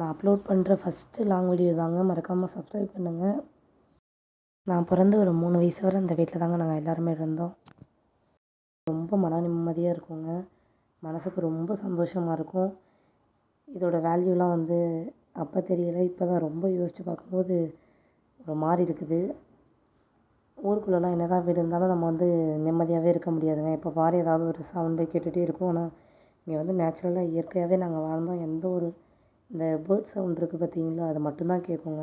நான் அப்லோட் பண்ணுற first long video தாங்க. மறக்காமல் சப்ஸ்கிரைப் பண்ணுங்கள் நான் பிறந்து ஒரு மூணு வயசு வரை இந்த வீட்டில் தாங்க நாங்கள் எல்லாருமே இருந்தோம். ரொம்ப மன நிம்மதியாக இருக்குங்க. மனசுக்கு ரொம்ப சந்தோஷமாக இருக்கும். இதோட வேல்யூலாம் வந்து அப்போ தெரியல இப்போ தான் ரொம்ப யோசித்து பார்க்கும்போது ஒரு மாதிரி இருக்குது. ஊருக்குள்ளெல்லாம் என்ன தான் வீடு இருந்தாலும் நம்ம வந்து நிம்மதியாகவே இருக்க முடியாதுங்க. இப்போ பாரு ஏதாவது ஒரு சவுண்டு கேட்டுகிட்டே இருக்கும். ஆனால் இங்கே வந்து நேச்சுரலாக இயற்கையாகவே நாங்கள் வாழ்ந்தோம். எந்த ஒரு இந்த பேர்ட் சவுண்ட் இருக்குது பார்த்தீங்களா அது மட்டும்தான் கேட்குங்க.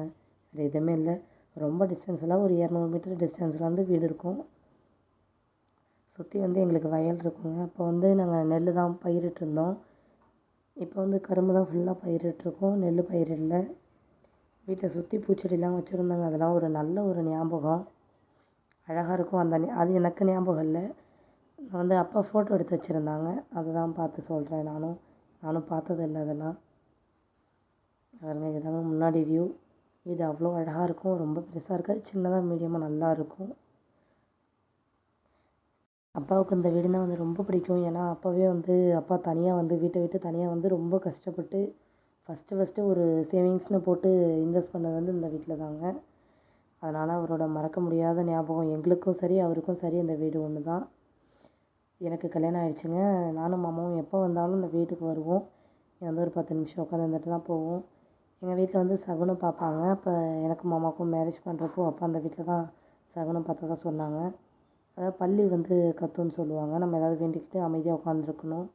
வேறு எதுவுமே இல்லை. ரொம்ப டிஸ்டன்ஸ்லாம் ஒரு இரநூறு மீட்டர் டிஸ்டன்ஸில் வந்து வீடு இருக்கும். சுற்றி வந்து எங்களுக்கு வயல் இருக்குங்க. அப்போ வந்து நாங்கள் நெல் தான் பயிரிட்டிருந்தோம் இப்போ வந்து கரும்பு தான் ஃபுல்லாக பயிரிட்டிருக்கோம் நெல் பயிரிடல வீட்டை சுற்றி பூச்செடிலாம் வச்சுருந்தாங்க. அதெல்லாம் ஒரு நல்ல ஒரு ஞாபகம். அழகாக இருக்கும். அந்த அது எனக்கு ஞாபகம் இல்லை. நான் வந்து அப்பா ஃபோட்டோ எடுத்து வச்சுருந்தாங்க. அதை தான் பார்த்து சொல்கிறேன் நானும். நானும் பார்த்ததில்ல அதெல்லாம். பாருங்க இதுதாங்க முன்னாடி வியூ வீடு அவ்வளோ அழகாக இருக்கும் ரொம்ப பெருசாக இருக்காது சின்னதாக மீடியமாக நல்லா இருக்கும். அப்பாவுக்கு இந்த வீடுனா வந்து ரொம்ப பிடிக்கும். ஏன்னா அப்பாவே வந்து அப்பா தனியாக வந்து வீட்டை விட்டு தனியாக வந்து ரொம்ப கஷ்டப்பட்டு ஃபஸ்ட்டு ஃபஸ்ட்டு ஒரு சேவிங்ஸ்னு போட்டு இன்வெஸ்ட் பண்ணது வந்து இந்த வீட்டில் தாங்க. அதனால் அவரோட மறக்க முடியாத ஞாபகம் எங்களுக்கும் சரி அவருக்கும் சரி இந்த வீடு ஒன்று தான். எனக்கு கல்யாணம் ஆகிடுச்சிங்க நானும் மாமாவும் எப்போ வந்தாலும் இந்த வீட்டுக்கு வருவோம். வந்து ஒரு பத்து நிமிஷம் உட்காந்து தான் போவோம். எங்கள் வீட்டில் வந்து சகுனம் பார்ப்பாங்க. அப்போ எனக்கு மாமாவுக்கும் மேரேஜ் பண்ணுறப்போ அப்பா அந்த வீட்டில் தான் சகுனம் பார்த்ததா சொன்னாங்க. அதாவது பள்ளி வந்து கத்துன்னு சொல்லுவாங்க. நம்ம ஏதாவது வேண்டிக்கிட்டு அமைதியாக உட்காந்துருக்கணும்.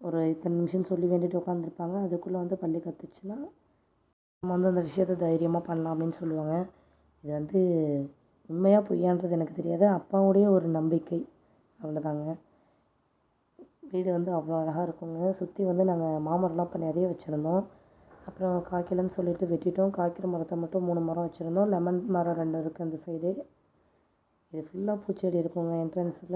ஒரு இத்தனை நிமிஷம் சொல்லி வேண்டிட்டு உட்காந்துருப்பாங்க. அதுக்குள்ளே வந்து பள்ளி கத்துச்சுன்னா நம்ம வந்து அந்த விஷயத்தை தைரியமாக பண்ணலாம் அப்படின்னு சொல்லுவாங்க. இது வந்து உண்மையாக பொய்யான்றது எனக்கு தெரியாது. அப்பாவுடைய ஒரு நம்பிக்கை. அவ்வளோதாங்க. வீடு வந்து அவ்வளோ அழகாக இருக்குங்க. சுற்றி வந்து நாங்கள் மாமரம்லாம் இப்போ நிறைய வச்சுருந்தோம். அப்புறம் காய்க்கலன்னு சொல்லிட்டு வெட்டிட்டோம். காய்க்கிற மரத்தை மட்டும் மூணு மரம் வச்சுருந்தோம். லெமன் மரம் ரெண்டு இருக்குது அந்த சைடு இது ஃபுல்லாக பூச்செடி இருக்குங்க என்ட்ரன்ஸில்